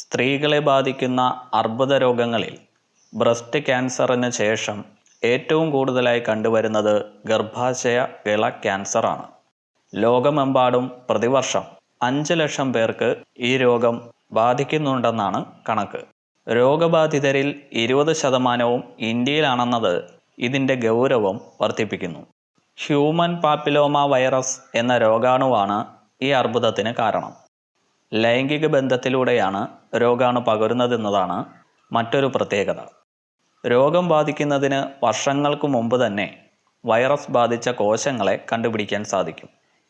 സ്ത്രീകളെ ബാധിക്കുന്ന അർബുദ രോഗങ്ങളിൽ ബ്രസ്റ്റ് ക്യാൻസറിന് ശേഷം ഏറ്റവും കൂടുതലായി കണ്ടുവരുന്നത് ഗർഭാശയ ഇള ക്യാൻസറാണ്. ലോകമെമ്പാടും പ്രതിവർഷം അഞ്ച് ലക്ഷം പേർക്ക് ഈ രോഗം ബാധിക്കുന്നുണ്ടെന്നാണ് കണക്ക്. രോഗബാധിതരിൽ ഇരുപത് ശതമാനവും ഇന്ത്യയിലാണെന്നത് ഇതിന്റെ ഗൗരവം വർദ്ധിപ്പിക്കുന്നു. ഹ്യൂമൻ പാപ്പിലോമ വൈറസ് എന്ന രോഗാണുവാണ് ഈ അർബുദത്തിന് കാരണം. ലൈംഗിക ബന്ധത്തിലൂടെയാണ് രോഗാണു പകരുന്നതെന്നതാണ് മറ്റൊരു പ്രത്യേകത. രോഗം ബാധിക്കുന്നതിന് വർഷങ്ങൾക്ക് മുമ്പ് തന്നെ വൈറസ് ബാധിച്ച കോശങ്ങളെ കണ്ടുപിടിക്കാൻ സാധിക്കും.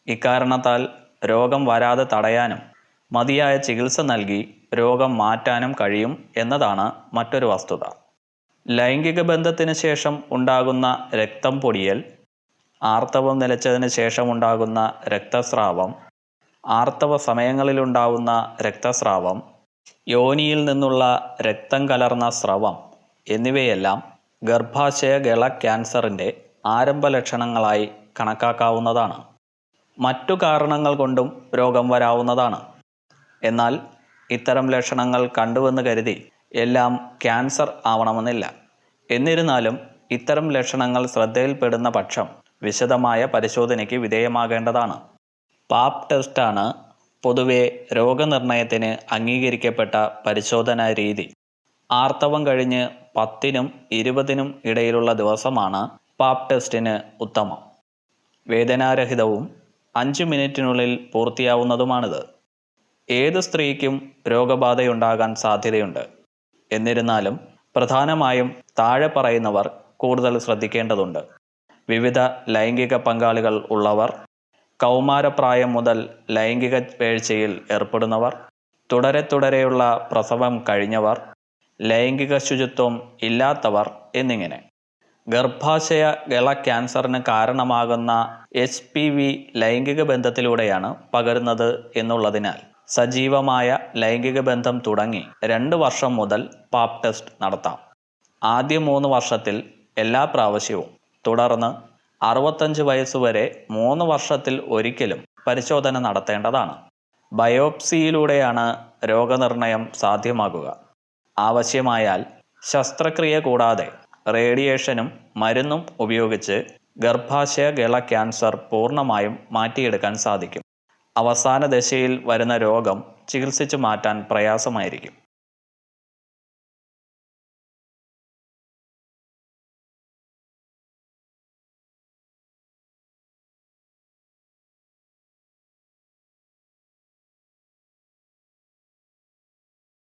ഇക്കാരണത്താൽ രോഗം വരാതെ തടയാനും മതിയായ ചികിത്സ നൽകി രോഗം മാറ്റാനും കഴിയും എന്നതാണ് മറ്റൊരു വസ്തുത. ലൈംഗിക ബന്ധത്തിന് ശേഷം ഉണ്ടാകുന്ന രക്തം പൊടിയൽ ആർത്തവം നിലച്ചതിന് ശേഷം ഉണ്ടാകുന്ന രക്തസ്രാവം ആർത്തവ സമയങ്ങളിലുണ്ടാവുന്ന രക്തസ്രാവം യോനിയിൽ നിന്നുള്ള രക്തം കലർന്ന സ്രവം എന്നിവയെല്ലാം ഗർഭാശയ ഗള ക്യാൻസറിന്റെ ആരംഭ ലക്ഷണങ്ങളായി കണക്കാക്കാവുന്നതാണ്. മറ്റു കാരണങ്ങൾ കൊണ്ടും രോഗം വരാവുന്നതാണ്. എന്നാൽ ഇത്തരം ലക്ഷണങ്ങൾ കണ്ടുവെന്ന് കരുതി എല്ലാം ക്യാൻസർ ആവണമെന്നില്ല. എന്നിരുന്നാലും ഇത്തരം ലക്ഷണങ്ങൾ ശ്രദ്ധയിൽപ്പെടുന്ന പക്ഷം വിശദമായ പരിശോധനയ്ക്ക് വിധേയമാകേണ്ടതാണ്. പാപ്പ് ടെസ്റ്റാണ് പൊതുവെ രോഗനിർണയത്തിന് അംഗീകരിക്കപ്പെട്ട പരിശോധനാ രീതി. ആർത്തവം കഴിഞ്ഞ് പത്തിനും ഇരുപതിനും ഇടയിലുള്ള ദിവസമാണ് പാപ്പ് ടെസ്റ്റിന് ഉത്തമം. വേദനാരഹിതവും അഞ്ച് മിനിറ്റിനുള്ളിൽ പൂർത്തിയാവുന്നതുമാണിത്. ഏത് സ്ത്രീക്കും രോഗബാധയുണ്ടാകാൻ സാധ്യതയുണ്ട്? എന്നിരുന്നാലും പ്രധാനമായും താഴെ പറയുന്നവർ കൂടുതൽ ശ്രദ്ധിക്കേണ്ടതുണ്ട്. വിവിധ ലൈംഗിക പങ്കാളികൾ ഉള്ളവർ കൗമാരപ്രായം മുതൽ ലൈംഗിക വേഴ്ചയിൽ ഏർപ്പെടുന്നവർ തുടരെ തുടരെയുള്ള പ്രസവം കഴിഞ്ഞവർ ലൈംഗിക ശുചിത്വം ഇല്ലാത്തവർ എന്നിങ്ങനെ. ഗർഭാശയ ഗള ക്യാൻസറിന് കാരണമാകുന്ന എച്ച് പി വി ലൈംഗിക ബന്ധത്തിലൂടെയാണ് പകരുന്നത് എന്നുള്ളതിനാൽ സജീവമായ ലൈംഗിക ബന്ധം തുടങ്ങി രണ്ട് വർഷം മുതൽ പാപ് ടെസ്റ്റ് നടത്താം. ആദ്യ മൂന്ന് വർഷത്തിൽ എല്ലാ പ്രാവശ്യവും തുടർന്ന് അറുപത്തഞ്ച് വയസ്സുവരെ മൂന്ന് വർഷത്തിൽ ഒരിക്കലും പരിശോധന നടത്തേണ്ടതാണ്. ബയോപ്സിയിലൂടെയാണ് രോഗനിർണയം സാധ്യമാകുക. ആവശ്യമായാൽ ശസ്ത്രക്രിയ കൂടാതെ റേഡിയേഷനും മരുന്നും ഉപയോഗിച്ച് ഗർഭാശയ ഗള ക്യാൻസർ പൂർണമായും മാറ്റിയെടുക്കാൻ സാധിക്കും. അവസാന ദശയിൽ വരുന്ന രോഗം ചികിത്സിച്ചു മാറ്റാൻ പ്രയാസമായിരിക്കും.